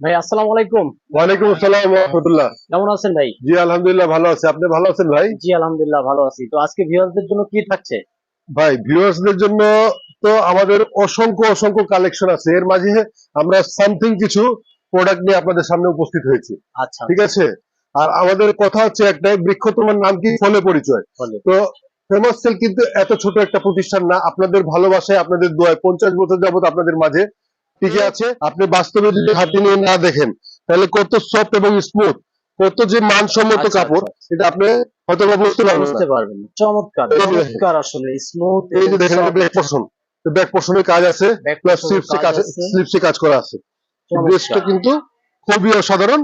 ভাই আসসালামু আলাইকুম। ওয়ালাইকুম আসসালাম রহমতুল্লাহ। কেমন আছেন ভাই? জি আলহামদুলিল্লাহ ভালো আছি। আপনি ভালো আছেন ভাই? জি আলহামদুলিল্লাহ ভালো আছি। তো আজকে ভিউয়ারদের জন্য কি থাকছে? ভাই ভিউয়ার্সদের জন্য তো আমাদের অসংখ্য অসংখ্য কালেকশন আছে। এর মাঝে আমরা সামথিং কিছু প্রোডাক্ট নিয়ে আপনাদের সামনে উপস্থিত হয়েছি। আচ্ছা। ঠিক আছে? আর আমাদের কথা হচ্ছে একটাই বৃক্ষ তোমার নাম কি? ফলে পরিচয়। তো ফেমাস সেল কিন্তু এত ছোট একটা প্রতিষ্ঠান না। আপনাদের ভালোবাসায় আপনাদের দোয়ায় পঞ্চাশ বছর যাবত আপনাদের মাঝে টিকে আছে? আপনি বাস্তবে যদি হাতি নিয়ে না দেখেন তাহলে কত সফট এবং স্মুথ কত যে মানসম্মত আচ্ছা, কাপড় আচ্ছা। এটা আপনি হয়তো বুঝতে পারবেন। বুঝতে পারবেন চমৎকার। চমৎকার আসলে স্মুথ এই যে দেখেন ব্যাক পোর্শন ব্যাক পোর্শনের কাজ আছে প্লাস স্লিপসে কাজ স্লিপসে কাজ করা আছে। ড্রেসটা কিন্তু খুবই অসাধারণ।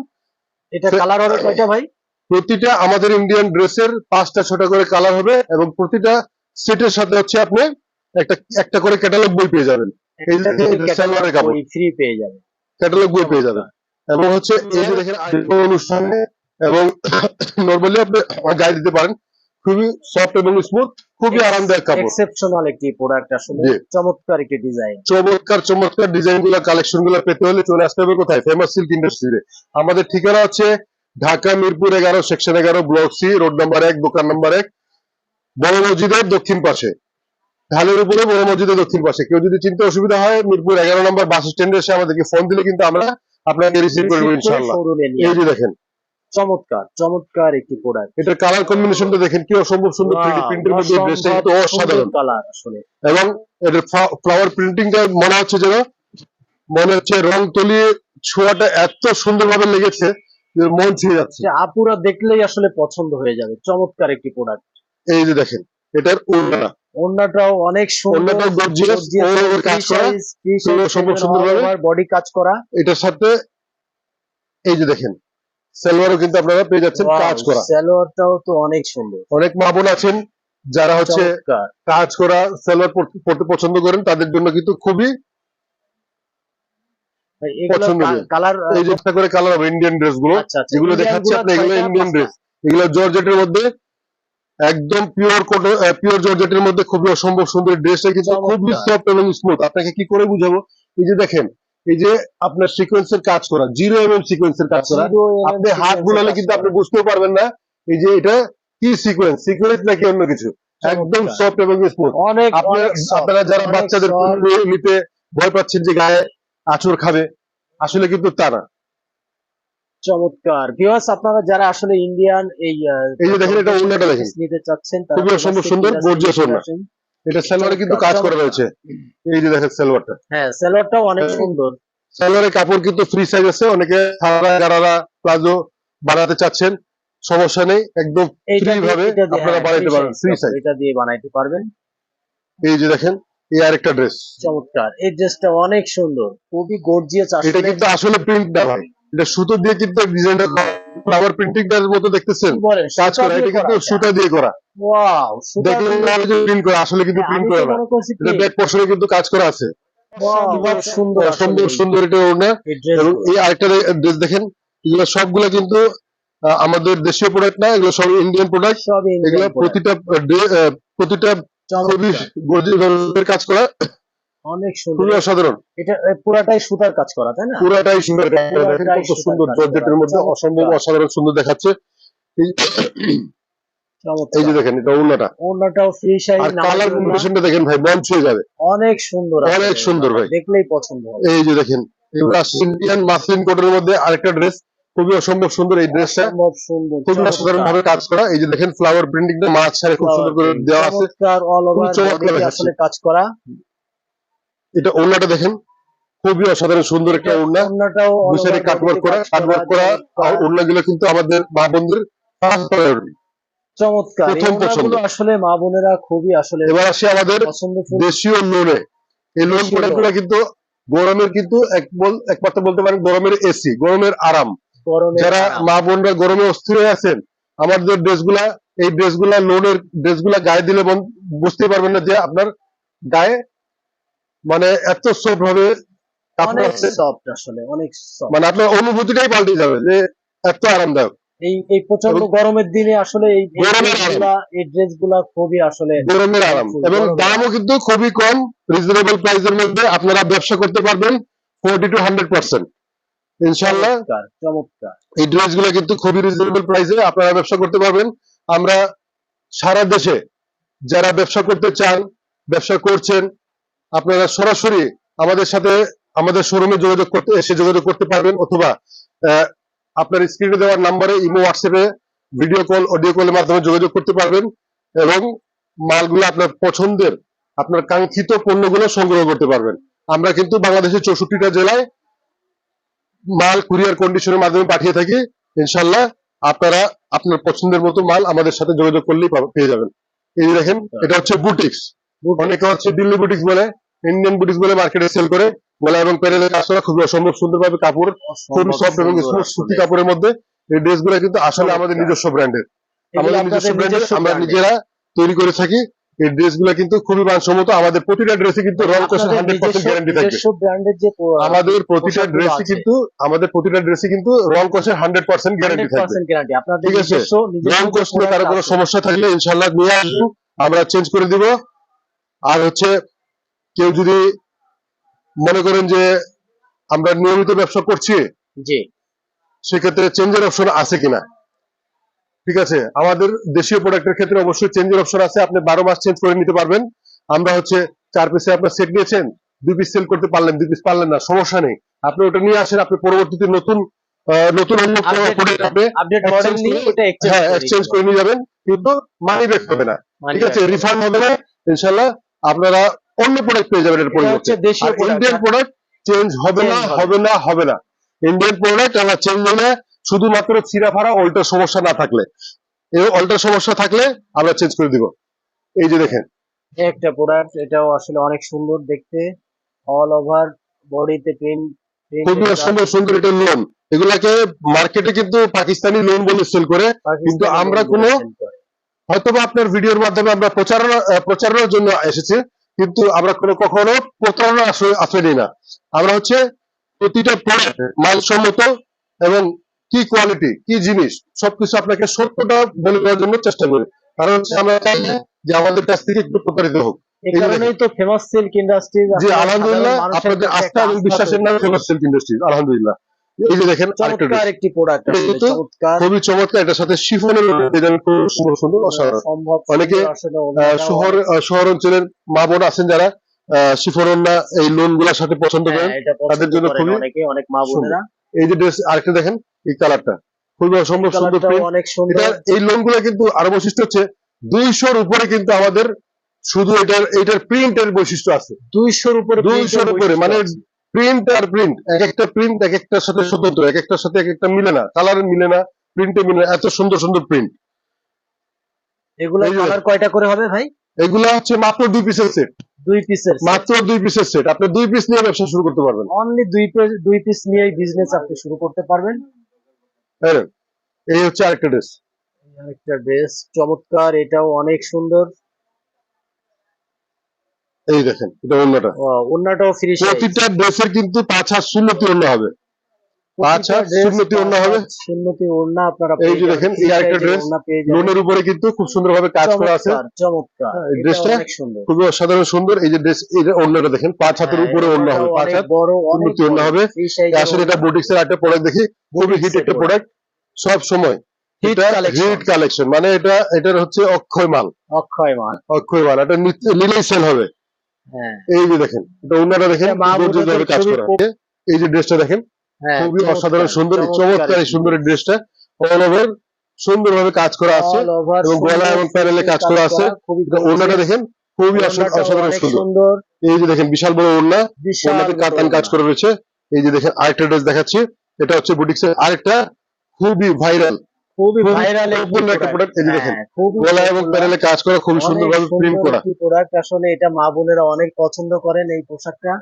এটা কালার হবে কয়টা ভাই? প্রতিটা আমাদের ইন্ডিয়ান ড্রেসের পাঁচটা ছটা করে কালার হবে এবং প্রতিটা সেটের সাথে হচ্ছে আপনি একটা একটা করে ক্যাটালগ বই পেয়ে যাবেন। এই সালোয়ারের কাপড়। ফ্রি পেয়ে যাবে। ক্যাটালগ বই পেয়ে যাবেন এবং হচ্ছে এই যে দেখেন অনুষ্ঠানে এবং নর্মালি আপনি গায়ে দিতে পারেন। খুবই সফট এবং স্মুথ খুবই আরামদায়ক কাপড়। এক্সেপশনাল একটি প্রোডাক্ট আসলে চমৎকার একটি ডিজাইন চমৎকার চমৎকার ডিজাইনগুলো কালেকশনগুলো পেতে হলে চলে আসতে হবে কোথায়? ফেমাস সিল্ক ইন্ডাস্ট্রিতে আমাদের ঠিকানা হচ্ছে ঢাকা মিরপুর এগারো সেকশন এগারো ব্লক সি রোড নাম্বার এক দোকান নাম্বার এক বড় মসজিদের দক্ষিণ পাশে। ঢালের উপরে বড় মসজিদের দক্ষিণ পাশে। কেউ যদি চিনতে অসুবিধা হয় মিরপুর এগারো নম্বর বাস স্ট্যান্ডে এসে আমাদেরকে ফোন দিলে কিন্তু আমরা আপনাকে রিসিভ করব ইনশাল্লাহ এই যে দেখেন। চমৎকার চমৎকার একটি প্রোডাক্ট এটার কালার কম্বিনেশনটা দেখেন কি অসম্ভব সুন্দর থ্রি প্রিন্টের মধ্যে ড্রেসটা কিন্তু অসাধারণ। কালার আসলে। এবং এটার ফ্লাওয়ার প্রিন্টিংটা মনে হচ্ছে যেন মনে হচ্ছে রং তলিয়ে ছোঁয়াটা এত সুন্দরভাবে লেগেছে যে মন ছুঁয়ে যাচ্ছে। আপুরা দেখলেই আসলে পছন্দ হয়ে যাবে। চমৎকার একটি প্রোডাক্ট এই যে দেখেন এটার ওড়না। ওন্নাটাও অনেক সুন্দর। বডি কাজ করা এটার সাথে এই যে দেখেন সালোয়ারও কিন্তু আপনারা পেয়ে যাচ্ছেন কাজ করা। সালোয়ারটাও তো অনেক সুন্দর। অনেক মা বোন আছেন যারা হচ্ছে কাজ করা সালোয়ার পরতে পছন্দ করেন তাদের জন্য কিন্তু খুবই কালার এই যে করে কালার হবে ইন্ডিয়ান ড্রেসগুলো। আচ্ছা আচ্ছা। যেগুলো দেখাচ্ছে আপনি এগুলো ইন্ডিয়ান ড্রেস এগুলো জর্জেটের মধ্যে একদম পিওর পিওর জর্জেটের মধ্যে খুবই অসম্ভব সুন্দর ড্রেসটা কিন্তু খুবই সফট এবং স্মুথ আপনাকে কি করে বুঝাবো? এই যে দেখেন এই যে আপনার সিকোয়েন্সের কাজ করা জিরো এম এম সিকোয়েন্সের কাজ করা। Mm আপনি হাত বুলালে কিন্তু আপনি বুঝতেও পারবেন না এই যে এটা কি সিকোয়েন্স সিকোয়েন্স নাকি অন্য কিছু? একদম। সফট এবং স্মুথ অনেক আপনারা যারা বাচ্চাদের নিতে ভয় পাচ্ছেন যে গায়ে আঁচড় খাবে আসলে কিন্তু তা না। চমৎকার। ভিউয়ার্স আপনারা যারা আসলে ইন্ডিয়ান এই এই যে দেখেন এটা ওড়নাটা দেখেন। নিতে চাচ্ছেন তারা খুবই অসম্ভব সুন্দর, gorgeous ওড়না। এটা সালোয়ারে কিন্তু কাজ করা রয়েছে। এই যে দেখেন সালোয়ারটা। হ্যাঁ সালোয়ারটাও অনেক। সুন্দর। সালোয়ারের কাপড় কিন্তু ফ্রি সাইজ আছে অনেকে সারা গারারা প্লাজো বানাতে চাচ্ছেন। সমস্যা নেই একদম ফ্রি ভাবে আপনারা হ্যাঁ, বানাইতে পারবেন ফ্রি সাইজ এটা দিয়ে বানাইতে পারবেন। এই যে দেখেন এই আরেকটা ড্রেস চমৎকার এই ড্রেসটা অনেক সুন্দর। খুবই গর্জিয়াস এটা কিন্তু আসলে প্রিন্ট না ভাই। এটা সুতো দিয়ে কিন্তু ডিজাইনটা ফ্লাওয়ার প্রিন্টিংটার মতো দেখতেছেন। কাজ করা এটা কিন্তু সুতা দিয়ে করা। ওয়াও দেখলেন না যে প্রিন্ট করা আসলে কিন্তু প্রিন্ট করা না। এটা ব্যাক পোর্শনে কিন্তু কাজ করা আছে। সুন্দর সুন্দর এটা এবং এই আরেকটা ড্রেস দেখেন এগুলো সবগুলো কিন্তু আমাদের দেশীয় প্রোডাক্ট না এগুলো সব ইন্ডিয়ান প্রোডাক্ট এগুলো প্রতিটা প্রতিটা কাজ করা। অনেক সুন্দর। খুবই এটা পুরাটাই সুতার কাজ করা তাই না? পুরাটাই সুন্দর কাজ করা। কত সুন্দর জর্জেটের মধ্যে অসম্ভব অসাধারণ সুন্দর দেখাচ্ছে। এই- যে দেখেন এটা ওড়নাটা। ওড়নাটাও ফ্রি সাইজ আর কালার কম্বিনেশনটা দেখেন ভাই মন ছুঁয়ে যাবে। অনেক সুন্দর অনেক সুন্দর ভাই। দেখলেই পছন্দ হবে। এই যে দেখেন ইন্ডিয়ান মাসলিন কোটের মধ্যে আরেকটা ড্রেস খুবই অসম্ভব সুন্দর এই ড্রেসটা খুবই অসাধারণ ভাবে কাজ করা। এই যে দেখেন ফ্লাওয়ার প্রিন্টিং মাছ ছাড়ে খুব সুন্দর করে দেওয়া আছে। চমৎকার অল ওভার কাজ করা। এটা ওড়নাটা দেখেন খুবই অসাধারণ সুন্দর একটা ওড়না over কাটওয়ার্ক করা কাটওয়ার্ক করা চমৎকার। ওড়নাগুলো কিন্তু আমাদের মা বোনদের first priority। চমৎকার প্রথম পছন্দ। আসলে মা বোনেরা খুবই আসলে এবার আসি আমাদের দেশীয় লোনে এই লোন দেশীয় কিন্তু গরমের কিন্তু এক বল এক বলতে পারেন গরমের এসি গরমের আরাম গরমে যারা মা বোনরা গরমে অস্থির হয়ে আছেন আমাদের ড্রেসগুলা এই ড্রেসগুলা লোনের ড্রেসগুলা গায়ে দিলে বুঝতে পারবেন না যে আপনার গায়ে মানে এত সফট ভাবে কাপড় অনেক সফট আসলে অনেক soft। মানে আপনার অনুভূতিটাই পাল্টে যাবে যে এত আরামদায়ক। এই এই প্রচণ্ড গরমের দিনে আসলে এই এই গরমের ড্রেসগুলা খুবই আসলে গরমের আরাম। এবং দামও কিন্তু খুবই কম রিজনেবল প্রাইসের মধ্যে আপনারা ব্যবসা করতে পারবেন ফোরটি টু হান্ড্রেড পার্সেন্ট ইনশাল্লাহ চমৎকার চমৎকার। এই ড্রেসগুলো কিন্তু খুবই রিজনেবল প্রাইসে আপনারা ব্যবসা করতে পারবেন। আমরা সারা দেশে যারা ব্যবসা করতে চান ব্যবসা করছেন আপনারা সরাসরি আমাদের সাথে আমাদের শোরুমে যোগাযোগ করতে এসে যোগাযোগ করতে পারবেন অথবা আপনার স্ক্রিনে দেওয়ার নাম্বারে ইমো হোয়াটসঅ্যাপে ভিডিও কল অডিও কলের মাধ্যমে যোগাযোগ করতে পারবেন এবং মালগুলো আপনার পছন্দের আপনার কাঙ্ক্ষিত পণ্যগুলো সংগ্রহ করতে পারবেন। আমরা কিন্তু বাংলাদেশের চৌষট্টিটা জেলায় মাল কুরিয়ার কন্ডিশনের মাধ্যমে পাঠিয়ে থাকি। ইনশাল্লাহ আপনারা আপনার পছন্দের মতো মাল আমাদের সাথে যোগাযোগ করলেই পেয়ে যাবেন। এই দেখেন এটা হচ্ছে বুটিক্স অনেকে হচ্ছে দিল্লি বুটিক্স বলে। ইন্ডিয়ান বুটিক্স বলে মার্কেটে সেল করে গলা এবং প্যানেলের কাজ করা খুবই অসম্ভব সুন্দরভাবে কাপড় খুবই সফট এবং স্মুথ সুতি কাপড়ের মধ্যে। এই ড্রেসগুলো কিন্তু আসলে আমাদের নিজস্ব ব্র্যান্ডের আমাদের নিজস্ব ব্র্যান্ডের আমরা নিজেরা তৈরি করে থাকি। এই ড্রেসগুলো কিন্তু খুবই মানসম্মত। আমাদের প্রতিটা ড্রেসে কিন্তু রং হান্ড্রেড পার্সেন্ট গ্যারান্টি থাকবে। পো- আমাদের প্রতিটা ড্রেসে কিন্তু আমাদের প্রতিটা ড্রেসে কিন্তু রং কষের হান্ড্রেড পার্সেন্ট গ্যারান্টি থাকবে। 100% গ্যারান্টি আপনাদের ঠিক আছে? রং product কারও কোনো সমস্যা থাকলে ইনশাল্লাহ নিয়ে আসব। আমরা চেঞ্জ করে দিব। আর হচ্ছে কেউ যদি মনে করেন যে আমরা নিয়মিত ব্যবসা করছি জি। সেক্ষেত্রে চেঞ্জের অপশন আছে কিনা? ঠিক আছে? আমাদের দেশীয় প্রোডাক্টের ক্ষেত্রে অবশ্যই চেঞ্জের অপশন আছে। আপনি বারো মাস চেঞ্জ করে নিতে পারবেন। আমরা হচ্ছে চার পিসে আপনার সেট নিয়েছেন। দুই পিস সেল করতে পারলেন দুই পিস পারলেন না সমস্যা নেই। আপনি ওটা নিয়ে আসেন আপনি পরবর্তীতে নতুন নতুন অন্য এক্সচেঞ্জ হ্যাঁ এক্সচেঞ্জ করে নিয়ে যাবেন কিন্তু মানি ব্যাক হবে না। ঠিক আছে? রিফান্ড হবে। না। ইনশাল্লাহ আপনারা অন্য প্রোডাক্ট পেয়ে যাবেন এর পরিবর্তে। ইন্ডিয়ান? প্রোডাক্ট চেঞ্জ হবে না হবে। হবে না হবে না। ইন্ডিয়ান প্রোডাক্ট আমার চেঞ্জ হবে শুধুমাত্র ছিঁড়া ফাড়া অল্টার সমস্যা না থাকলে এই অল্টার সমস্যা থাকলে আমরা চেঞ্জ করে দিব। এই যে দেখেন। একটা প্রোডাক্ট এটাও আসলে অনেক সুন্দর দেখতে। অল ওভার বডিতে প্রিন্ট খুবই সুন্দর সুন্দর এটা লোন এগুলাকে মার্কেটে কিন্তু পাকিস্তানি লোন বলে সেল করে কিন্তু আমরা কোনো- হয়তোবা আপনার ভিডিওর মাধ্যমে আমরা প্রচারণা প্রচারণার জন্য এসেছি। কিন্তু আমরা কোনো কখনো প্রতারণা আশ্রয় নিই না। আমরা হচ্ছে প্রতিটা প্রোডাক্ট মানসম্মত এবং কি কোয়ালিটি কি জিনিস সবকিছু আপনাকে সত্যটা বলে দেওয়ার জন্য চেষ্টা করি। কারণ হচ্ছে আমরা চাই যে আমাদের কাছ থেকে একটু প্রতারিত হোক। এই কারণেই তো ফেমাস সিল্ক ইন্ডাস্ট্রিজ জি আলহামদুলিল্লাহ আপনাদের আস্থা এবং বিশ্বাসের নামে ফেমাস সিল্ক ইন্ডাস্ট্রি আলহামদুলিল্লাহ। এই যে দেখেন চমৎকার একটি প্রোডাক্ট চমৎকার। খুবই চমৎকার এটার সাথে শিফনের ডিজাইন খুব সুন্দর সুন্দর অসাধারণ। অনেকে, আসলে আহ, ওনারাও শহর শহর অঞ্চলের মা বোন আছেন যারা শিফরন্না এই লোনগুলার সাথে পছন্দ হ্যাঁ, করেন তাদের জন্য খুবই অনেক মা বোনেরা। এই যে ড্রেস আরেকটা দেখেন এই কালারটা। খুবই অসম্ভব সুন্দর অনেক সুন্দর। এই লোনগুলা কিন্তু আরও বৈশিষ্ট্য হচ্ছে দুইশোর উপরে কিন্তু আমাদের শুধু এটার এটার প্রিন্টের বৈশিষ্ট্য আছে। দুইশোর উপরে দুইশোর উপরে মানে প্রিন্ট আর প্রিন্ট এক একটা প্রিন্ট এক একটার সাথে স্বতন্ত্র এক একটার সাথে এক একটা মিলে না কালার মিলে না প্রিন্টে মিলে না এত সুন্দর সুন্দর প্রিন্ট এগুলো কালার কয়টা করে হবে ভাই? এগুলা হচ্ছে মাত্র দুই পিসের সেট দুই পিসের মাত্র দুই পিসের সেট আপনি দুই পিস নিয়ে ব্যবসা শুরু করতে পারবেন। অনলি দুই দুই পিস নিয়েই বিজনেস আপনি শুরু করতে পারবেন। না? এই হচ্ছে আরেকটা ড্রেস আরেকটা ড্রেস চমৎকার এটাও অনেক সুন্দর। এই দেখেন এটা অন্যটা। অন্যটাও ফ্রি প্রতিটা ড্রেসের কিন্তু পাঁচ হাত শূন্যতি অন্য হবে। পাঁচ হাত শূন্যতি ওড়না হবে। শূন্যতি ওড়না আপনারা এই যে দেখেন, এই আরেকটা যাবেন। লোনের উপরে কিন্তু খুব সুন্দরভাবে কাজ করা আছে। চমৎকার, হ্যাঁ, এই ড্রেসটা অসাধারণ সুন্দর। এই যে ড্রেস যে অন্যটা দেখেন পাঁচ হাতের হ্যাঁ, উপরে অন্য হবে। পাঁচ হাত বড় বড়। হবে। আসলে এটা ওড়না। বুটিক্স এর একটা প্রোডাক্ট দেখি। খুবই হিট একটা প্রোডাক্ট সব সময়। হিট কালেকশন মানে এটা এটার হচ্ছে অক্ষয় মাল। অক্ষয় মাল। অক্ষয় মাল। এটা নিলেই সেল হবে। এই যে দেখেন এটা অন্যটা দেখেন কাজ করা। এই যে ড্রেসটা দেখেন হ্যাঁ খুবই অসাধারণ সুন্দর চমৎকার। এই সুন্দর ড্রেসটা। অল ওভার সুন্দরভাবে কাজ করা আছে এবং গলা এবং প্যানেলে কাজ করা আছে। ওড়নাটা দেখেন খুবই অসাধারণ সুন্দর। এই যে দেখেন বিশাল বড় ওড়না। বিশাল ওড়নাতে কাতান কাজ। করে রয়েছে। এই যে দেখেন আরেকটা ড্রেস দেখাচ্ছি। এটা হচ্ছে বুটিক্স এর আরেকটা খুবই ভাইরাল খুবই খুবই ভাইরাল একটা product, এই দেখেন। গলা এবং প্যানেলে কাজ করা খুবই সুন্দরভাবে প্রিন্ট করা। প্রোডাক্ট আসলে এটা মা বোনেরা অনেক পছন্দ করেন এই পোশাকটা।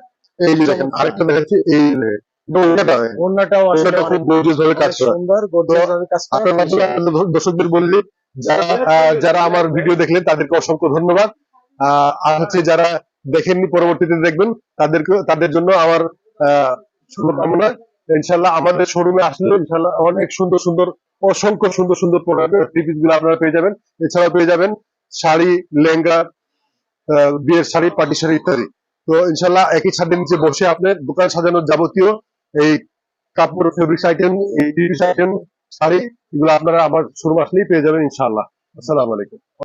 এই দেখেন আরেকটা দেখাচ্ছি এই যে দেখেন। এটা ওড়নাটা। ওড়নাটাও আসলে খুব গর্জিয়াস ভাবে কাজ করা। সুন্দর গর্জিয়াস ভাবে কাজ করা। আপনার মাধ্যমে আপনাদের দ- দর্শকদের বললি যারা যারা আমার ভিডিও দেখলেন তাদেরকে অসংখ্য ধন্যবাদ। আহ, আর হচ্ছে যারা দেখেননি পরবর্তীতে দেখবেন তাদেরকে তাদের জন্য আমার আহ, শুভকামনা। ইনশাল্লাহ আমাদের শোরুমে আসলে ইনশাল্লাহ অনেক সুন্দর সুন্দর অসংখ্য সুন্দর সুন্দর প্রোডাক্ট থ্রি পিসগুলো আপনারা পেয়ে যাবেন। এছাড়াও পেয়ে যাবেন শাড়ি, লেহেঙ্গা বিয়ের শাড়ি পাটি শাড়ি ইত্যাদি। তো ইনশাল্লাহ একই ছাদের নিচে বসে আপনার দোকান সাজানোর যাবতীয় এই কাপড় ফেব্রিক্স আইটেম এই আইটেম শাড়ি, এগুলো আপনারা আমার শোরুম আসলেই পেয়ে যাবেন ইনশাল্লাহ আসসালামু আলাইকুম।